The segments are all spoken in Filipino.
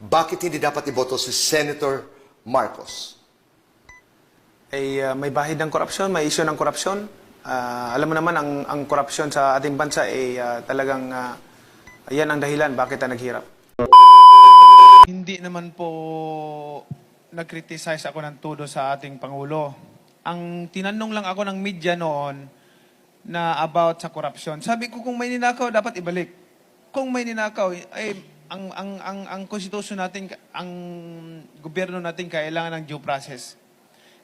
bakit hindi dapat iboto si Senator Marcos? ay uh, may bahid ng korupsyon, may issue ng korupsyon. Ah, alam mo naman, ang, ang korupsyon sa ating bansa ay ah, talagang ah, yan ang dahilan bakit tayo naghirap. Hindi naman po nag-criticize ako ng todo sa ating Pangulo. Ang tinanong lang ako ng media noon na about sa korupsyon. Sabi ko kung may ninakaw, dapat ibalik. Kung may ninakaw, ay ang ang ang ang konstitusyon natin, ang gobyerno natin kailangan ng due process.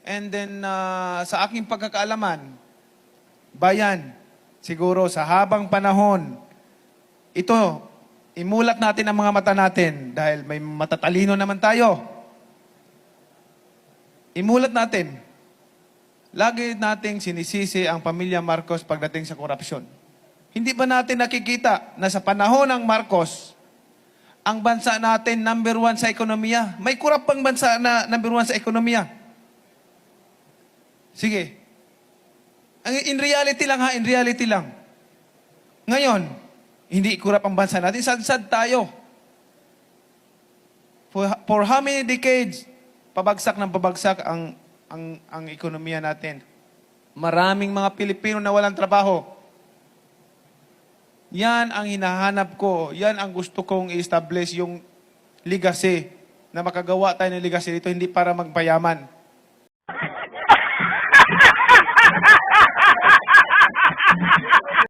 And then ah, sa aking pagkakaalaman, bayan, siguro sa habang panahon, ito, imulat natin ang mga mata natin dahil may matatalino naman tayo. Imulat natin. Lagi nating sinisisi ang pamilya Marcos pagdating sa korupsyon. Hindi ba natin nakikita na sa panahon ng Marcos, ang bansa natin number one sa ekonomiya? May kurap pang bansa na number one sa ekonomiya. Sige. Ang- In reality lang ha, in reality lang. Ngayon, hindi kurap ang bansa natin, sad-sad tayo. For, for how many decades, pabagsak ng pabagsak ang, ang, ang ekonomiya natin. Maraming mga Pilipino na walang trabaho. Yan ang hinahanap ko. Yan ang gusto kong i-establish yung legacy na makagawa tayo ng legacy dito, hindi para magpayaman.